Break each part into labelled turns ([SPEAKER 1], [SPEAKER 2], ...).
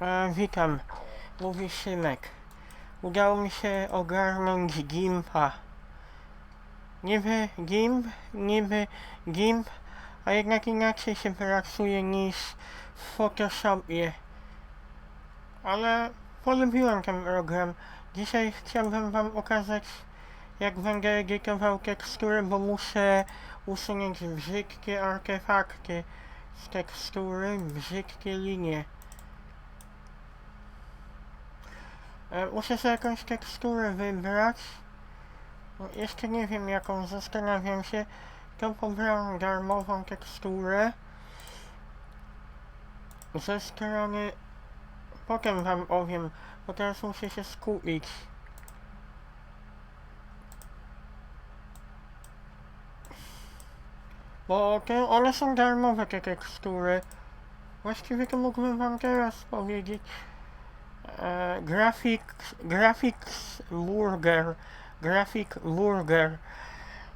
[SPEAKER 1] E, witam, mówi Szymek. Udało mi się ogarnąć Gimpa. Niby Gimp, niby Gimp, a jednak inaczej się pracuje niż w Photoshopie. Ale polubiłem ten program. Dzisiaj chciałbym wam pokazać, jak będę edytował tekstury, bo muszę usunąć brzydkie artefakty z tekstury, brzydkie linie. E, Muszę sobie jakąś teksturę wybrać. Jeszcze nie wiem jaką, zastanawiam się. To pobrałem darmową teksturę. Ze strony... Potem wam powiem, bo teraz muszę się skupić. Bo te, one są darmowe te tekstury. Właściwie to mógłbym wam teraz powiedzieć. E, graphics, graphics Burger, Graphic Burger,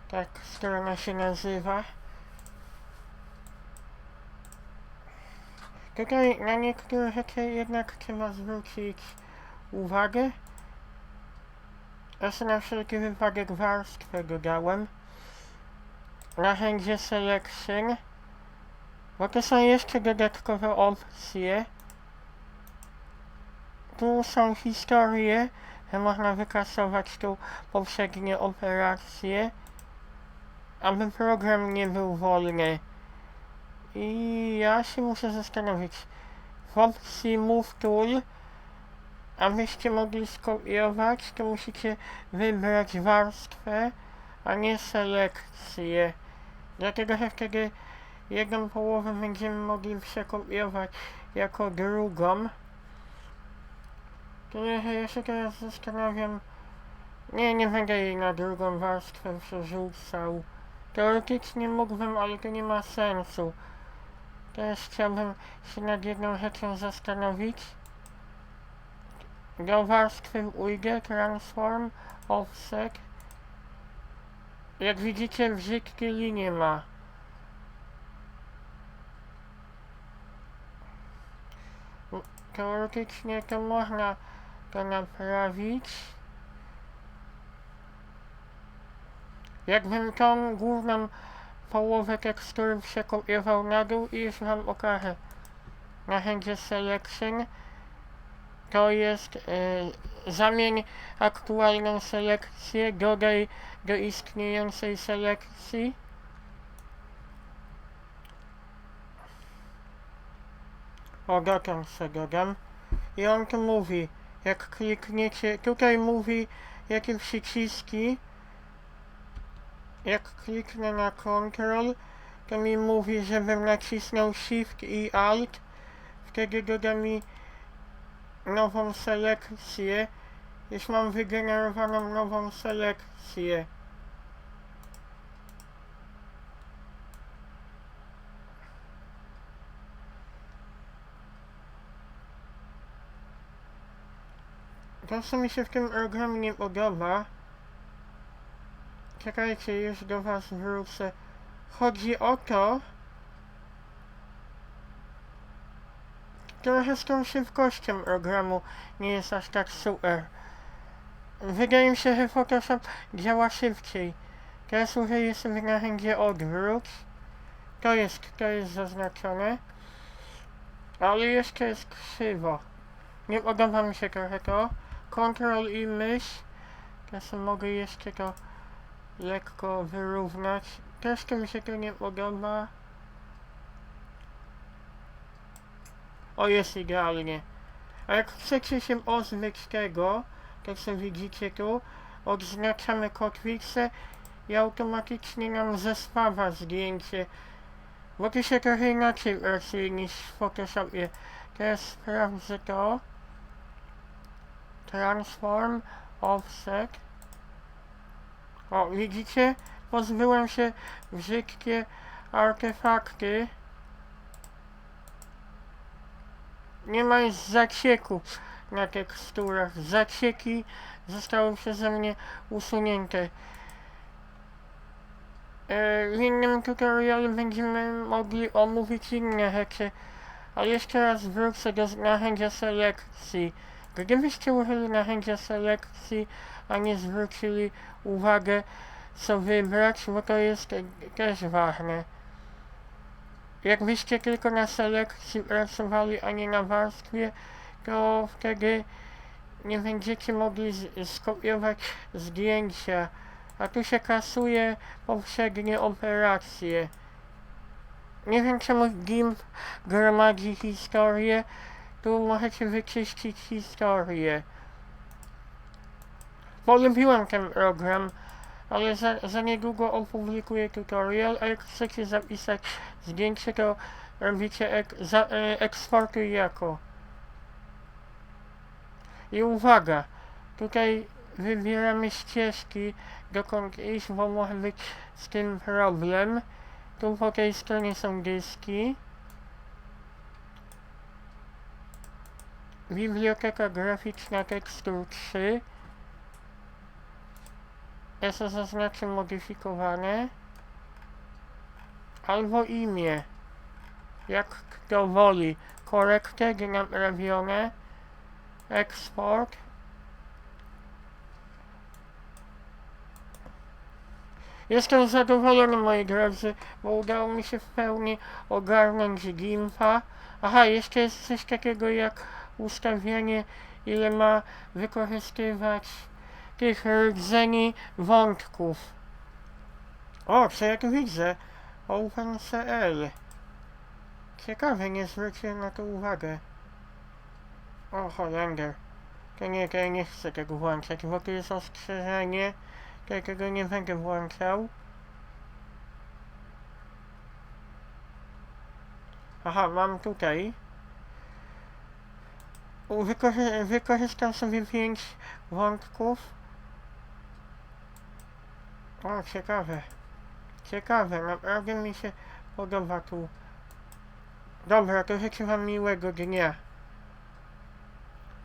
[SPEAKER 1] tak strona się nazywa. Tutaj na niektóre rzeczy jednak trzeba zwrócić uwagę. Ja sobie na wszelki wypadek warstwę dodałem. Narzędzie Selection. Bo to są jeszcze dodatkowe opcje. Tu są historie, można wykasować tu poprzednie operacje, aby program nie był wolny. I ja się muszę zastanowić. W opcji Move Tool, abyście mogli skopiować, to musicie wybrać warstwę, a nie selekcję. Dlatego, że wtedy jedną połowę będziemy mogli przekopiować jako drugą. Tyle, że ja się teraz zastanawiam. Nie, nie będę jej na drugą warstwę przerzucał. Teoretycznie mógłbym, ale to nie ma sensu. Teraz chciałbym się nad jedną rzeczą zastanowić. Do warstwy ujdę, transform, offset. Jak widzicie, brzydkie linie ma. Teoretycznie to można to naprawić. Jakbym tą główną połowę tekstury przekopiował na dół i już wam okażę. Narzędzie Selection to jest y, zamień aktualną selekcję, dodaj do istniejącej selekcji. O, dotąd se dodam. I on tu mówi, jak klikniecie, tutaj mówi jakie przyciski. Jak kliknę na Ctrl, to mi mówi, żebym nacisnął Shift i Alt. Wtedy doda mi nową selekcję. Już mam wygenerowaną nową selekcję. To co mi się w tym programie nie podoba. Czekajcie, już do was wrócę. Chodzi o to, trochę z tą szybkością programu nie jest aż tak super. Wydaje mi się, że Photoshop działa szybciej. Teraz użyję sobie narzędzie odwrót. To jest, to jest zaznaczone. Ale jeszcze jest krzywo. Nie podoba mi się trochę to. Ctrl i mysz. Teraz mogę jeszcze to lekko wyrównać. To mi się to nie podoba. O, jest idealnie. A jak chcecie się pozbyć tego, to co widzicie tu, odznaczamy kotwicę i automatycznie nam zespawa zdjęcie. Bo to się trochę inaczej pracuje niż w Photoshopie. Teraz sprawdzę to. Transform, offset. O, widzicie? Pozbyłem się brzydkie artefakty. Nie ma już zacieków na teksturach. Zacieki zostały przeze mnie usunięte. E, W innym tutorialu będziemy mogli omówić inne rzeczy, A jeszcze raz wrócę do narzędzia selekcji. Gdybyście użyli narzędzia selekcji, a nie zwrócili uwagę co wybrać, bo to jest też ważne. Jakbyście tylko na selekcji pracowali, a nie na warstwie, to wtedy nie będziecie mogli skopiować zdjęcia, a tu się kasuje poprzednie operacje. Nie wiem czemu GIMP gromadzi historię, tu możecie wyczyścić historię. Polubiłem ten program, ale za, za niedługo opublikuję tutorial, a jak chcecie zapisać zdjęcie, to robicie ek, za, e, eksportuj jako. I uwaga, tutaj wybieramy ścieżki, dokąd iść, bo może być z tym problem. Tu po tej stronie są dyski. Biblioteka graficzna tekstur 3. Ja to zaznaczę modyfikowane. Albo imię. Jak kto woli. Korekty naprawione. Eksport. Jestem zadowolony moi drodzy, bo udało mi się w pełni ogarnąć Gimpa. Aha, jeszcze jest coś takiego jak ustawienie ile ma wykorzystywać tych rdzeni wątków. O, co jak widzę? OpenCL. Ciekawe, nie zwróciłem na to uwagę. O, Holender. To nie, to ja nie chcę tego włączać, bo tu jest ostrzeżenie. To ja tego nie będę włączał. Aha, mam tutaj. Wykorzy wykorzystam sobie pięć wątków. O, ciekawe. Ciekawe, naprawdę mi się podoba tu. Dobra, to życzę wam miłego dnia.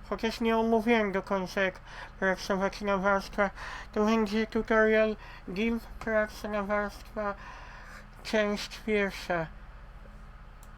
[SPEAKER 1] Chociaż nie omówiłem do końca jak pracować na warstwach, to będzie tutorial GIMP praca na warstwach, część pierwsza.